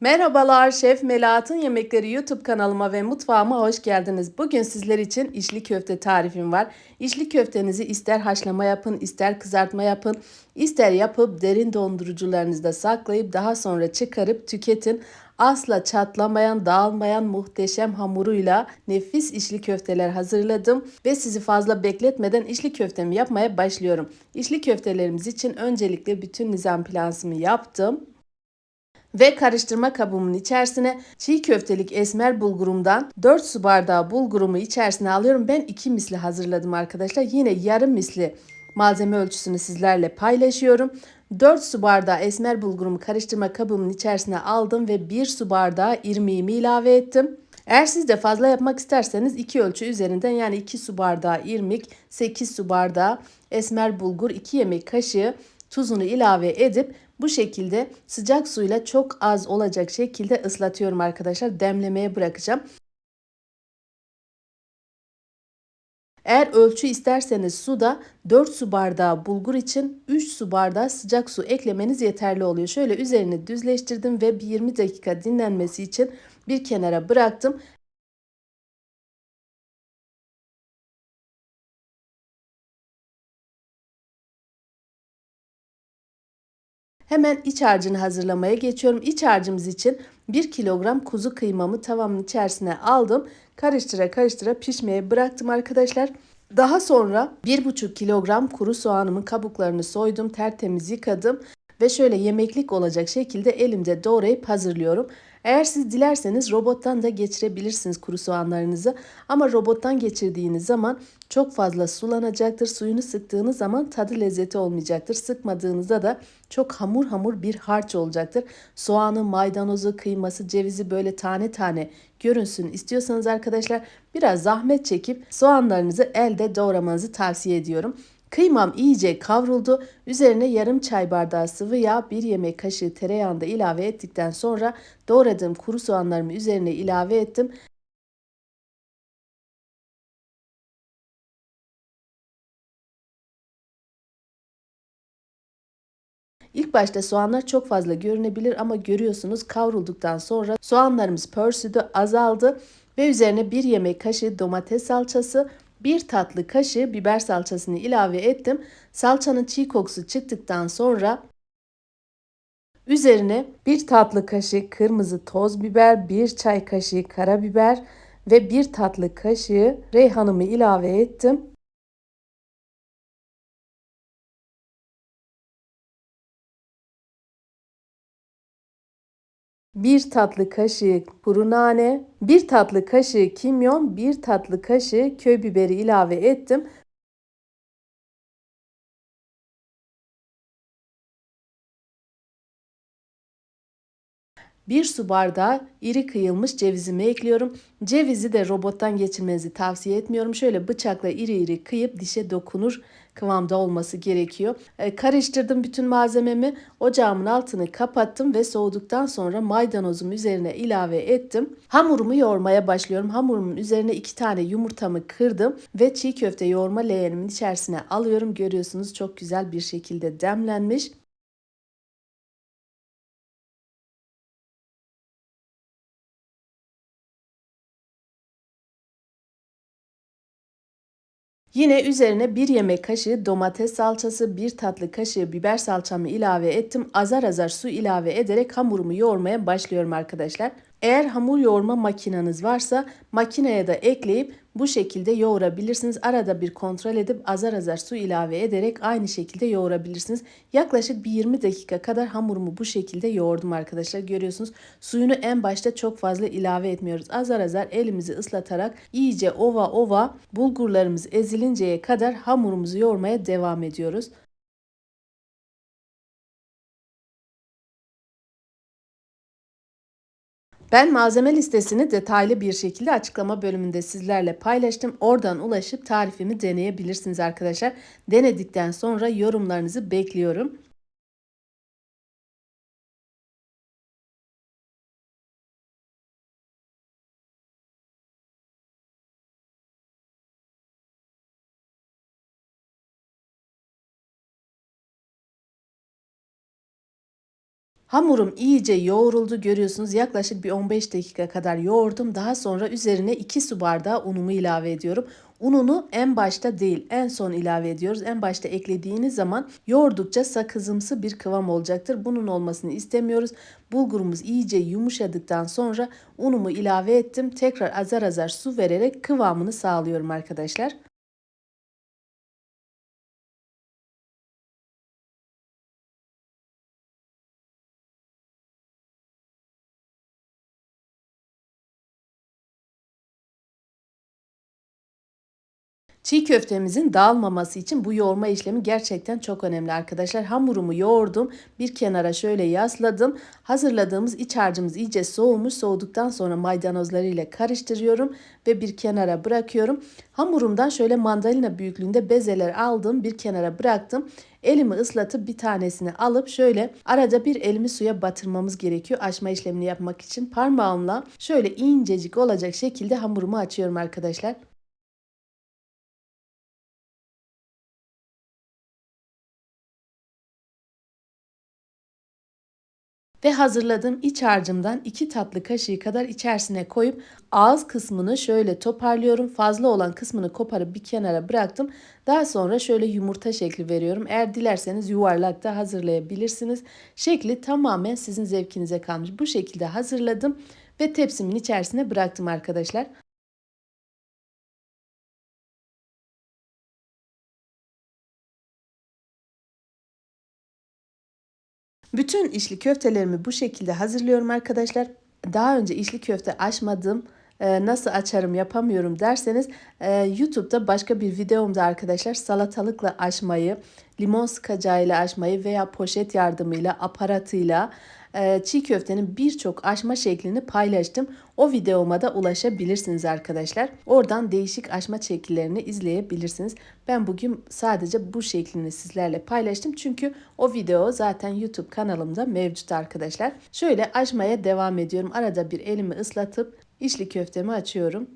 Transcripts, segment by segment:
Merhabalar Şef Melahat'ın Yemekleri YouTube kanalıma ve mutfağıma hoş geldiniz. Bugün sizler için içli köfte tarifim var. İçli köftenizi ister haşlama yapın, ister kızartma yapın, ister yapıp derin dondurucularınızda saklayıp daha sonra çıkarıp tüketin. Asla çatlamayan, dağılmayan muhteşem hamuruyla nefis içli köfteler hazırladım ve sizi fazla bekletmeden içli köftemi yapmaya başlıyorum. İçli köftelerimiz için öncelikle bütün nizam plansımı yaptım. Ve karıştırma kabımın içerisine çiğ köftelik esmer bulgurumdan 4 su bardağı bulgurumu içerisine alıyorum. Ben 2 misli hazırladım arkadaşlar. Yine yarım misli malzeme ölçüsünü sizlerle paylaşıyorum. 4 su bardağı esmer bulgurumu karıştırma kabımın içerisine aldım ve 1 su bardağı irmiğimi ilave ettim. Eğer siz de fazla yapmak isterseniz 2 ölçü üzerinden yani 2 su bardağı irmik, 8 su bardağı esmer bulgur, 2 yemek kaşığı tuzunu ilave edip bu şekilde sıcak suyla çok az olacak şekilde ıslatıyorum arkadaşlar. Demlemeye bırakacağım. Eğer ölçü isterseniz suda 4 su bardağı bulgur için 3 su bardağı sıcak su eklemeniz yeterli oluyor. Şöyle üzerini düzleştirdim ve bir 20 dakika dinlenmesi için bir kenara bıraktım. Hemen iç harcını hazırlamaya geçiyorum. İç harcımız için 1 kilogram kuzu kıymamı tavamın içerisine aldım. Karıştıra karıştıra pişmeye bıraktım arkadaşlar. Daha sonra 1,5 kilogram kuru soğanımın kabuklarını soydum, tertemiz yıkadım ve şöyle yemeklik olacak şekilde elimde doğrayıp hazırlıyorum. Eğer siz dilerseniz robottan da geçirebilirsiniz kuru soğanlarınızı. Ama robottan geçirdiğiniz zaman çok fazla sulanacaktır. Suyunu sıktığınız zaman tadı lezzeti olmayacaktır. Sıkmadığınızda da çok hamur hamur bir harç olacaktır. Soğanı, maydanozu, kıyması, cevizi böyle tane tane görünsün istiyorsanız arkadaşlar biraz zahmet çekip soğanlarınızı elde doğramanızı tavsiye ediyorum. Kıymam iyice kavruldu. Üzerine yarım çay bardağı sıvı yağ, bir yemek kaşığı tereyağını da ilave ettikten sonra doğradığım kuru soğanlarımı üzerine ilave ettim. İlk başta soğanlar çok fazla görünebilir ama görüyorsunuz kavrulduktan sonra soğanlarımız pörsüdü, azaldı ve üzerine bir yemek kaşığı domates salçası, bir tatlı kaşığı biber salçasını ilave ettim. Salçanın çiğ kokusu çıktıktan sonra üzerine bir tatlı kaşığı kırmızı toz biber, bir çay kaşığı karabiber ve bir tatlı kaşığı reyhanımı ilave ettim. Bir tatlı kaşığı kuru nane, bir tatlı kaşığı kimyon, bir tatlı kaşığı köy biberi ilave ettim. Bir su bardağı iri kıyılmış cevizimi ekliyorum. Cevizi de robottan geçirmenizi tavsiye etmiyorum. Şöyle bıçakla iri iri kıyıp dişe dokunur kıvamda olması gerekiyor. E, karıştırdım bütün malzememi. Ocağımın altını kapattım ve soğuduktan sonra maydanozumu üzerine ilave ettim. Hamurumu yoğurmaya başlıyorum. Hamurumun üzerine iki tane yumurtamı kırdım ve çiğ köfte yoğurma leğenimin içerisine alıyorum. Görüyorsunuz çok güzel bir şekilde demlenmiş. Yine üzerine bir yemek kaşığı domates salçası, bir tatlı kaşığı biber salçamı ilave ettim. Azar azar su ilave ederek hamurumu yoğurmaya başlıyorum arkadaşlar. Eğer hamur yoğurma makineniz varsa makineye de ekleyip bu şekilde yoğurabilirsiniz. Arada bir kontrol edip azar azar su ilave ederek aynı şekilde yoğurabilirsiniz. Yaklaşık bir 20 dakika kadar hamurumu bu şekilde yoğurdum arkadaşlar. Görüyorsunuz suyunu en başta çok fazla ilave etmiyoruz. Azar azar elimizi ıslatarak iyice ova ova bulgurlarımız ezilinceye kadar hamurumuzu yoğurmaya devam ediyoruz. Ben malzeme listesini detaylı bir şekilde açıklama bölümünde sizlerle paylaştım. Oradan ulaşıp tarifimi deneyebilirsiniz arkadaşlar. Denedikten sonra yorumlarınızı bekliyorum. Hamurum iyice yoğruldu görüyorsunuz yaklaşık bir 15 dakika kadar yoğurdum. Daha sonra üzerine 2 su bardağı unumu ilave ediyorum. Ununu en başta değil en son ilave ediyoruz. En başta eklediğiniz zaman yoğurdukça sakızımsı bir kıvam olacaktır. Bunun olmasını istemiyoruz. Bulgurumuz iyice yumuşadıktan sonra unumu ilave ettim. Tekrar azar azar su vererek kıvamını sağlıyorum arkadaşlar. Çiğ köftemizin dağılmaması için bu yoğurma işlemi gerçekten çok önemli arkadaşlar. Hamurumu yoğurdum. Bir kenara şöyle yasladım. Hazırladığımız iç harcımız iyice soğumuş. Soğuduktan sonra maydanozları ile karıştırıyorum ve bir kenara bırakıyorum. Hamurumdan şöyle mandalina büyüklüğünde bezeler aldım. Bir kenara bıraktım. Elimi ıslatıp bir tanesini alıp şöyle arada bir elimi suya batırmamız gerekiyor açma işlemini yapmak için. Parmağımla şöyle incecik olacak şekilde hamurumu açıyorum arkadaşlar. Ve hazırladığım iç harcımdan 2 tatlı kaşığı kadar içerisine koyup ağız kısmını şöyle toparlıyorum. Fazla olan kısmını koparıp bir kenara bıraktım. Daha sonra şöyle yumurta şekli veriyorum. Eğer dilerseniz yuvarlak da hazırlayabilirsiniz. Şekli tamamen sizin zevkinize kalmış. Bu şekilde hazırladım ve tepsimin içerisine bıraktım arkadaşlar. Bütün içli köftelerimi bu şekilde hazırlıyorum arkadaşlar. Daha önce içli köfte açmadım. Ee, nasıl açarım yapamıyorum derseniz e, YouTube'da başka bir videomda arkadaşlar salatalıkla açmayı, limon sıkacağıyla açmayı veya poşet yardımıyla, aparatıyla çiğ köftenin birçok aşma şeklini paylaştım. O videoma da ulaşabilirsiniz arkadaşlar. Oradan değişik aşma şekillerini izleyebilirsiniz. Ben bugün sadece bu şeklini sizlerle paylaştım. Çünkü o video zaten YouTube kanalımda mevcut arkadaşlar. Şöyle açmaya devam ediyorum. Arada bir elimi ıslatıp içli köftemi açıyorum.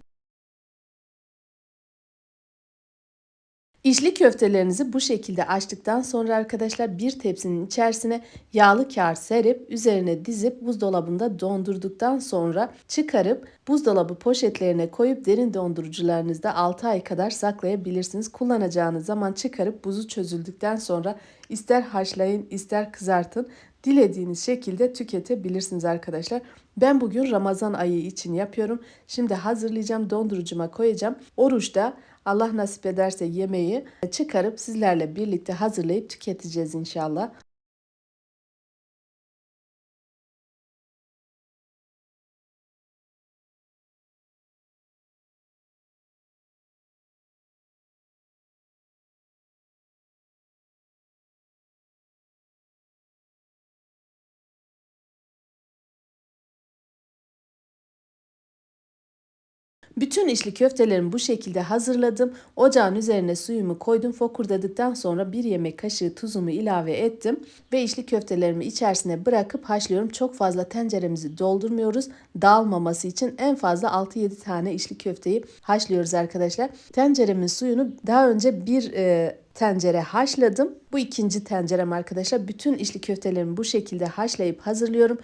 İçli köftelerinizi bu şekilde açtıktan sonra arkadaşlar bir tepsinin içerisine yağlı kağıt serip üzerine dizip buzdolabında dondurduktan sonra çıkarıp buzdolabı poşetlerine koyup derin dondurucularınızda 6 ay kadar saklayabilirsiniz. Kullanacağınız zaman çıkarıp buzu çözüldükten sonra ister haşlayın ister kızartın dilediğiniz şekilde tüketebilirsiniz arkadaşlar. Ben bugün Ramazan ayı için yapıyorum. Şimdi hazırlayacağım dondurucuma koyacağım. Oruçta Allah nasip ederse yemeği çıkarıp sizlerle birlikte hazırlayıp tüketeceğiz inşallah. Bütün içli köftelerimi bu şekilde hazırladım. Ocağın üzerine suyumu koydum. Fokurdadıktan sonra bir yemek kaşığı tuzumu ilave ettim. Ve içli köftelerimi içerisine bırakıp haşlıyorum. Çok fazla tenceremizi doldurmuyoruz. Dağılmaması için en fazla 6-7 tane içli köfteyi haşlıyoruz arkadaşlar. Tenceremin suyunu daha önce bir e, tencere haşladım. Bu ikinci tencerem arkadaşlar. Bütün içli köftelerimi bu şekilde haşlayıp hazırlıyorum.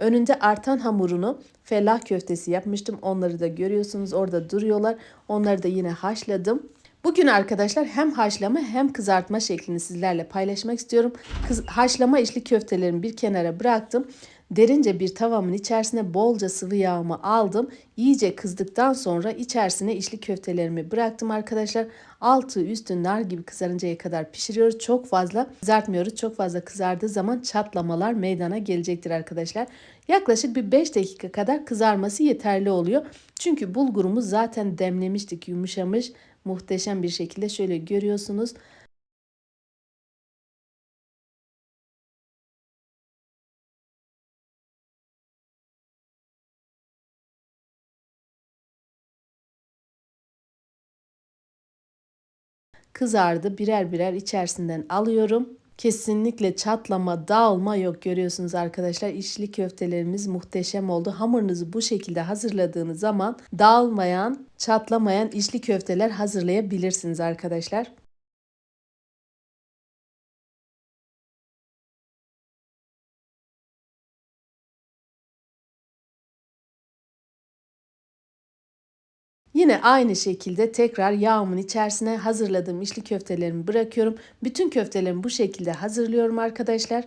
Önünde artan hamurunu fellah köftesi yapmıştım. Onları da görüyorsunuz orada duruyorlar. Onları da yine haşladım. Bugün arkadaşlar hem haşlama hem kızartma şeklini sizlerle paylaşmak istiyorum. Kız, haşlama içli köftelerimi bir kenara bıraktım. Derince bir tavamın içerisine bolca sıvı yağımı aldım. İyice kızdıktan sonra içerisine içli köftelerimi bıraktım arkadaşlar. Altı üstü nar gibi kızarıncaya kadar pişiriyoruz. Çok fazla kızartmıyoruz. Çok fazla kızardığı zaman çatlamalar meydana gelecektir arkadaşlar. Yaklaşık bir 5 dakika kadar kızarması yeterli oluyor. Çünkü bulgurumuz zaten demlemiştik, yumuşamış. Muhteşem bir şekilde şöyle görüyorsunuz. kızardı. Birer birer içerisinden alıyorum. Kesinlikle çatlama, dağılma yok görüyorsunuz arkadaşlar. İçli köftelerimiz muhteşem oldu. Hamurunuzu bu şekilde hazırladığınız zaman dağılmayan, çatlamayan içli köfteler hazırlayabilirsiniz arkadaşlar. Yine aynı şekilde tekrar yağımın içerisine hazırladığım içli köftelerimi bırakıyorum. Bütün köftelerimi bu şekilde hazırlıyorum arkadaşlar.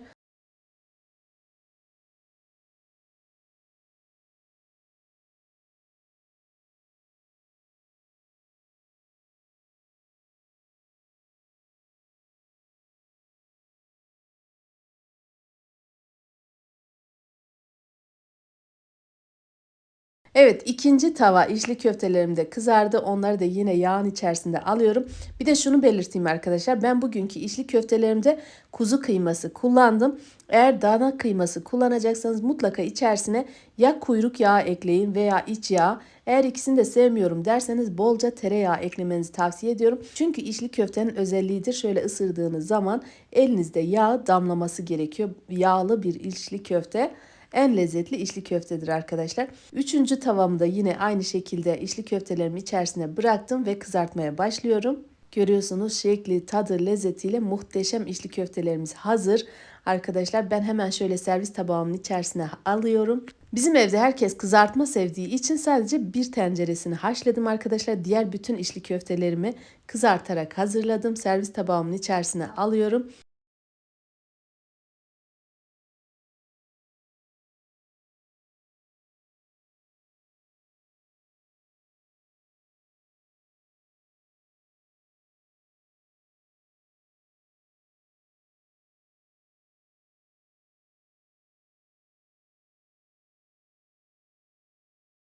Evet ikinci tava içli köftelerim de kızardı. Onları da yine yağın içerisinde alıyorum. Bir de şunu belirteyim arkadaşlar. Ben bugünkü içli köftelerimde kuzu kıyması kullandım. Eğer dana kıyması kullanacaksanız mutlaka içerisine ya kuyruk yağı ekleyin veya iç yağ. Eğer ikisini de sevmiyorum derseniz bolca tereyağı eklemenizi tavsiye ediyorum. Çünkü içli köftenin özelliğidir. Şöyle ısırdığınız zaman elinizde yağ damlaması gerekiyor. Yağlı bir içli köfte en lezzetli içli köftedir arkadaşlar. Üçüncü tavamda yine aynı şekilde içli köftelerimi içerisine bıraktım ve kızartmaya başlıyorum. Görüyorsunuz şekli, tadı, lezzetiyle muhteşem içli köftelerimiz hazır. Arkadaşlar ben hemen şöyle servis tabağımın içerisine alıyorum. Bizim evde herkes kızartma sevdiği için sadece bir tenceresini haşladım arkadaşlar. Diğer bütün içli köftelerimi kızartarak hazırladım. Servis tabağımın içerisine alıyorum.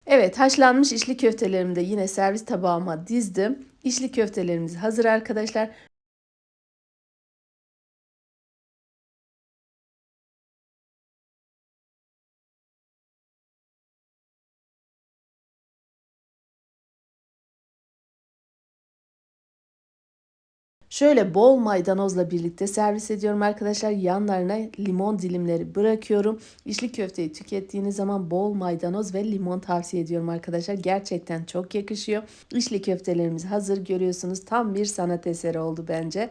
Evet haşlanmış içli köftelerimi de yine servis tabağıma dizdim. İçli köftelerimiz hazır arkadaşlar. Şöyle bol maydanozla birlikte servis ediyorum arkadaşlar. Yanlarına limon dilimleri bırakıyorum. İçli köfteyi tükettiğiniz zaman bol maydanoz ve limon tavsiye ediyorum arkadaşlar. Gerçekten çok yakışıyor. İçli köftelerimiz hazır görüyorsunuz. Tam bir sanat eseri oldu bence.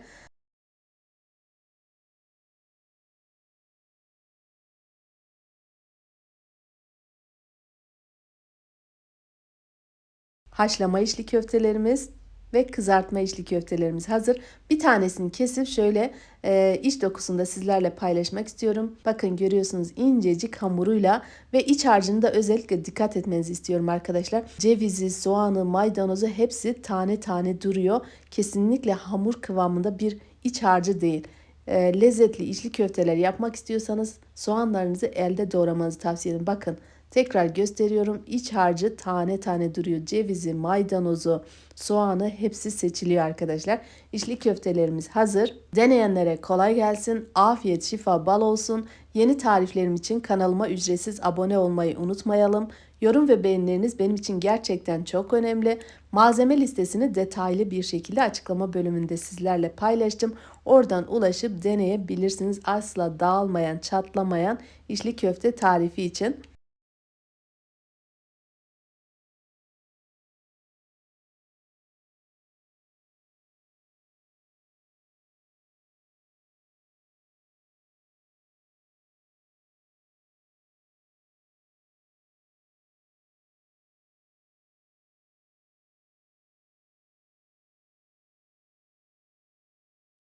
Haşlama içli köftelerimiz ve kızartma içli köftelerimiz hazır. Bir tanesini kesip şöyle e, iç dokusunda sizlerle paylaşmak istiyorum. Bakın görüyorsunuz incecik hamuruyla ve iç harcını da özellikle dikkat etmenizi istiyorum arkadaşlar. Cevizi, soğanı, maydanozu hepsi tane tane duruyor. Kesinlikle hamur kıvamında bir iç harcı değil. E, lezzetli içli köfteler yapmak istiyorsanız soğanlarınızı elde doğramanızı tavsiye ederim. Bakın Tekrar gösteriyorum. İç harcı tane tane duruyor. Cevizi, maydanozu, soğanı hepsi seçiliyor arkadaşlar. İçli köftelerimiz hazır. Deneyenlere kolay gelsin. Afiyet, şifa, bal olsun. Yeni tariflerim için kanalıma ücretsiz abone olmayı unutmayalım. Yorum ve beğenileriniz benim için gerçekten çok önemli. Malzeme listesini detaylı bir şekilde açıklama bölümünde sizlerle paylaştım. Oradan ulaşıp deneyebilirsiniz. Asla dağılmayan, çatlamayan içli köfte tarifi için.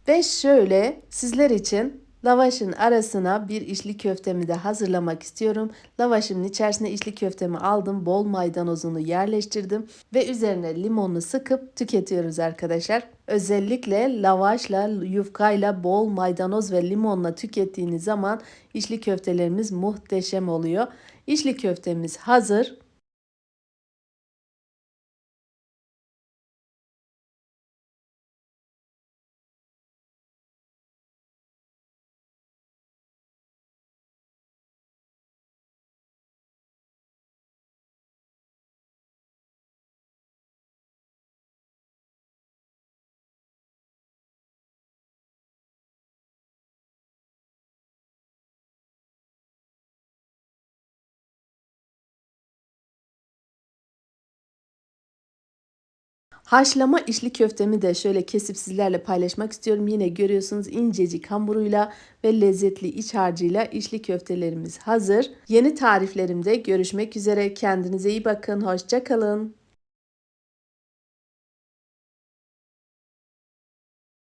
Ve şöyle sizler için lavaşın arasına bir içli köftemi de hazırlamak istiyorum. Lavaşımın içerisine içli köftemi aldım. Bol maydanozunu yerleştirdim. Ve üzerine limonunu sıkıp tüketiyoruz arkadaşlar. Özellikle lavaşla, yufkayla, bol maydanoz ve limonla tükettiğiniz zaman içli köftelerimiz muhteşem oluyor. İçli köftemiz hazır. Haşlama içli köftemi de şöyle kesip sizlerle paylaşmak istiyorum. Yine görüyorsunuz incecik hamuruyla ve lezzetli iç harcıyla içli köftelerimiz hazır. Yeni tariflerimde görüşmek üzere. Kendinize iyi bakın. Hoşça kalın.